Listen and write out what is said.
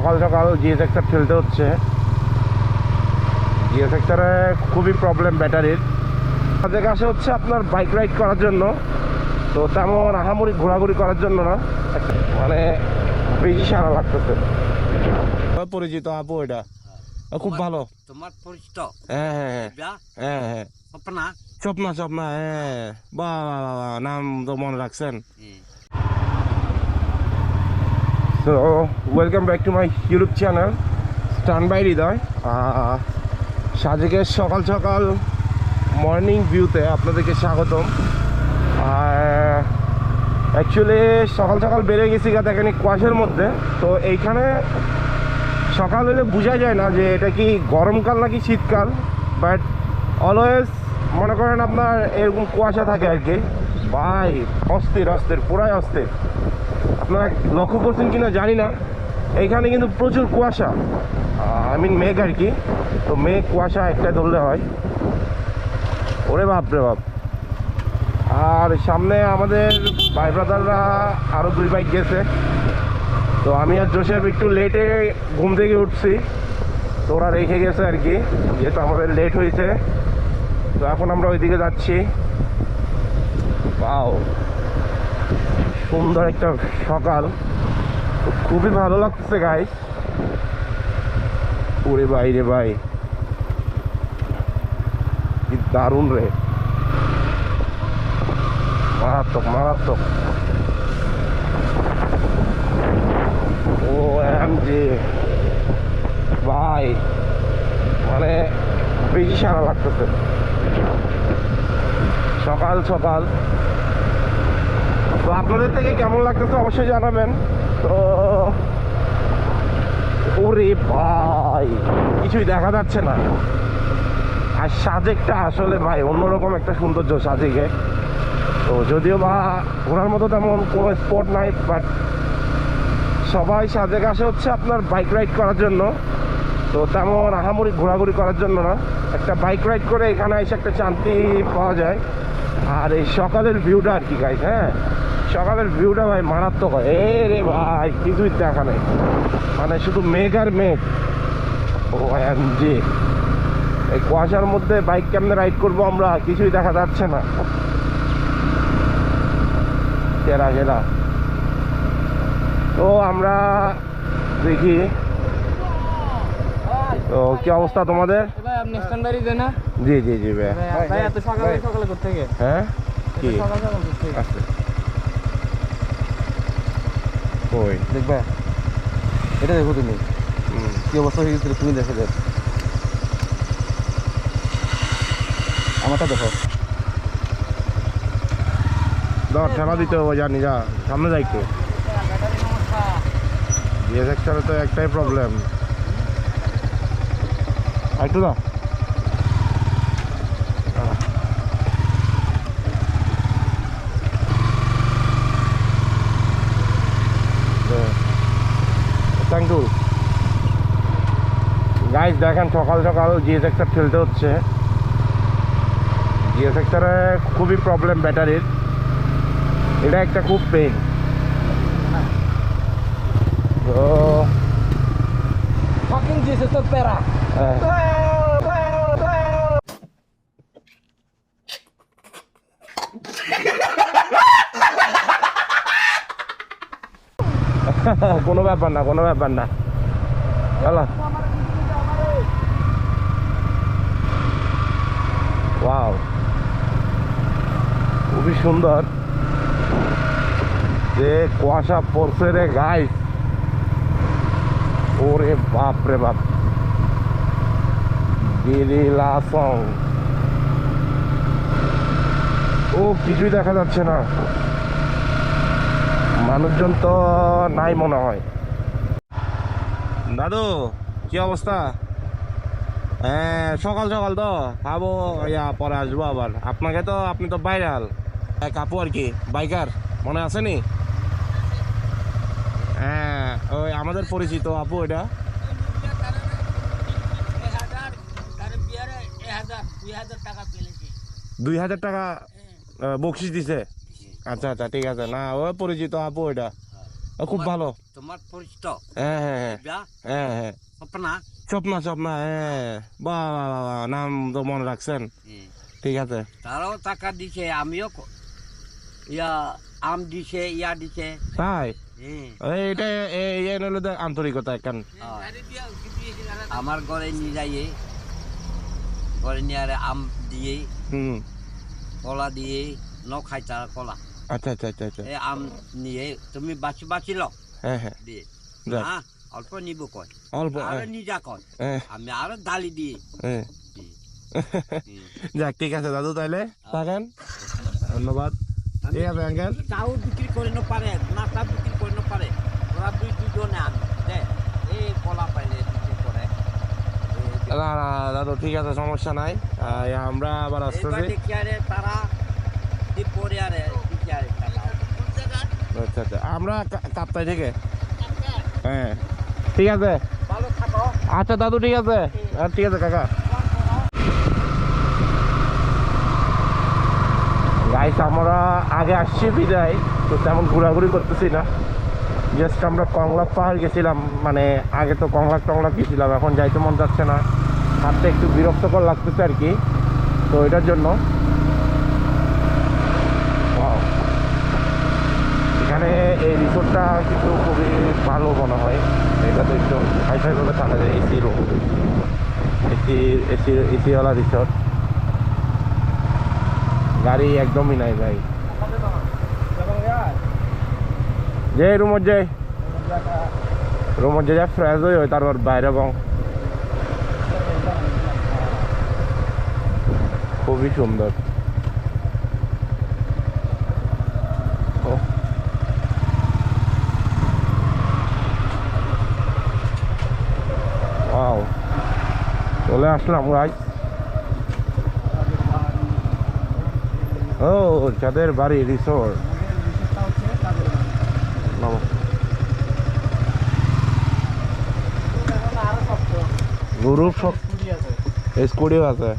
সকাল সকাল GA sector খেলতে হচ্ছে। জিএ সেক্টরে খুবই প্রবলেম ব্যাটারির কাজে কাছে হচ্ছে আপনার বাইক রাইড করার জন্য। তো তেমন আহামরি ঘোরাঘুরি করার জন্য না। মানে বেশি সারা লাগতেছে। পরিচিত আপু এটা। খুব ভালো। তোমার পরিচিত? হ্যাঁ হ্যাঁ হ্যাঁ। হ্যাঁ হ্যাঁ। স্বপ্না? স্বপ্না স্বপ্না হ্যাঁ। বাহ বাহ বাহ, বাহ নাম তো মনে রাখছেন। So, welcome back to my YouTube channel, Stand by হৃদয় সাজেকের সকাল সকাল মর্নিং ভিউতে আপনাদেরকে স্বাগতম। আর অ্যাকচুয়ালি সকাল সকাল বেড়ে গেছি গা দেখেন কুয়াশার মধ্যে। তো এইখানে সকাল হলে বোঝা যায় না যে এটা কি গরমকাল নাকি শীতকাল। বাট অলওয়েজ মনে করেন আপনার এরকম কুয়াশা থাকে আর কি। ভাই, অস্থির অস্থির, পুরাই অস্থির। আপনারা লক্ষ্য করছেন কিনা জানি না। এইখানে কিন্তু প্রচুর কুয়াশা। আই মিন মেঘ আর কি। তো মেঘ, কুয়াশা একটা ধরলে হয়। ওরে বাপ রে বাপ। আর সামনে আমাদের ভাই ব্রাদাররা আরও দুই বাইক গেছে। তো আমি আর জোসেফ একটু লেটে ঘুম থেকে উঠছি। তো ওরা রেখে গেছে আর কি। যেহেতু আমাদের লেট হয়েছে। তো এখন আমরা ওইদিকে যাচ্ছি। পাও সুন্দর একটা সকাল। খুবই ভালো লাগছে গাই ওরে বাইরে ভাই। কি দারুণ রে। মারাত্মক মারাত্মক। ও এম জি ভাই মানে বেশি সারা লাগতেছে। সকাল সকাল। তো আপনাদের থেকে কেমন লাগতেছে অবশ্যই জানাবেন। তো, ওরে ভাই, কিছুই দেখা যাচ্ছে না। আর সাজেকটা আসলে ভাই, অন্যরকম একটা সৌন্দর্য সাজেকে। তো যদিও বা ঘোরার মতো তেমন কোনো স্পট নাই বাট সবাই সাজেক আসে হচ্ছে আপনার বাইক রাইড করার জন্য। তো তেমন আহামরি ঘোরাঘুরি করার জন্য না। একটা বাইক রাইড করে এখানে এসে একটা শান্তি পাওয়া যায়। আর এই সকালের ভিউটা আর কি গাইজ হ্যাঁ? সকালের ভিউটা ভাই মারাত্মক হয়। এ রে ভাই, কিছুই দেখা নেই। মানে শুধু মেঘ আর মেঘ। ও জি এই কুয়াশার মধ্যে বাইক কেমনে রাইড করব আমরা? কিছুই দেখা যাচ্ছে না। সেরা সেরা তো আমরা দেখি। তো, কি অবস্থা তোমাদের? আপনি দেন না জি জি জি ভাই ভাই এত সকালে সকালে করতে থেকে হ্যাঁ? কি? সকাল সকাল করতে আচ্ছা। কই? দেখবা এটা দেখো তুমি। কি অবস্থা হয়ে গেছিল তুমি দেখে দেখ। আমারটা দেখো। ধর ঠেলা দিতে হবে জানি যা সামনে যাই বিএস সেক্টরে তো একটাই প্রবলেম একটু দাও। থ্যাংক ইউ গাইজ দেখেন সকাল সকাল জিএস সেক্টর খেলতে হচ্ছে। জিএস সেক্টরে খুবই প্রবলেম ব্যাটারির এটা একটা খুব পেন তো তো প্যারা। আহ, কোনো ব্যাপার না, কোনো ব্যাপার না। চলো। ওয়াও খুবই সুন্দর। যে কুয়াশা পড়ছে রে গাই ওরে বাপ রে বাপ। সং ও, কিছুই দেখা যাচ্ছে না। মানুষজন তো নাই মনে হয়। দাদু কি অবস্থা? হ্যাঁ সকাল সকাল তো। খাব ইয়া পরে আসব আবার। আপনাকে তো আপনি তো বাইরাল এক আপু আর কি বাইকার মনে আছে নি? হ্যাঁ ওই আমাদের পরিচিত আপু এটা। দুই হাজার টাকা আহ, বকশিস দিছে? আচ্ছা আচ্ছা ঠিক আছে। না ও পরিচিত আপু এটা। খুব ভালো। তোমার পরিচিত? হ্যাঁ হ্যাঁ হ্যাঁ। স্বপ্না? স্বপ্না স্বপ্না হ্যাঁ। বাহ নাম তো মনে রাখছেন? ঠিক আছে। তারাও টাকা দিছে আমিও ইয়া আম দিছে ইয়া দিছে। তাই। এটা এই হলো আন্তরিকতা একখান। আমার ঘরে নিয়ে যাইয়ে ঘরে নিয়ে আরে আম দিয়ে হুম। কলা দিয়ে ন খাই তার কলা। আচ্ছা আচ্ছা আচ্ছা আচ্ছা। এই আম নিয়ে তুমি বাঁচি বাঁচি লো হ্যাঁ হ্যাঁ। দিয়ে হ্যাঁ অল্প নিব কয়। অল্প আরও হ্যাঁ, নিজা কয়। আমি আরও ডালি দিয়ে। যাক ঠিক আছে দাদু তাইলে। থাকেন। ধন্যবাদ। ঠিক আছে আঙ্কেল। তাও বিক্রি করে না পারে না তা বিক্রি করে না পারে। ওরা দুই দুজনে আন। এই কলা পাইলে বিক্রি করে। না না দাদু ঠিক আছে সমস্যা নাই। আমরা আবার আসতেছি। তারা পরে আরে। আচ্ছা আচ্ছা। আমরা কাপ্তাই থেকে হ্যাঁ। ঠিক আছে। আচ্ছা দাদু ঠিক আছে। আর ঠিক আছে কাকা। গাইস আমরা আগে আসছি বিদায়। তো তেমন ঘোরাঘুরি করতেছি না। জাস্ট আমরা কংলাপ পাহাড় গেছিলাম। মানে আগে তো কংলাপ টংলাপ গেছিলাম। এখন যাইতে মন যাচ্ছে না। হাতটা একটু বিরক্তকর লাগতেছে আর কি। তো এটার জন্য Wow. এখানে এই রিসোর্টটা কিন্তু খুবই ভালো মনে হয়। এটা তো একটু হাইফাইভাবে থাকা যায়, এসি রুম এসি এসি, এসিওয়ালা রিসোর্ট গাড়ি একদমই নাই ভাই। যে রুমত যে রুমত যে যা ফ্রেশ হয়ে হয় তারপর বাইরে বং খুবই সুন্দর ও ওয়াও চলে আসলাম ভাই। ও যাদের বাড়ি রিসোর্ট গ্রুপ সব স্কুটিও আছে।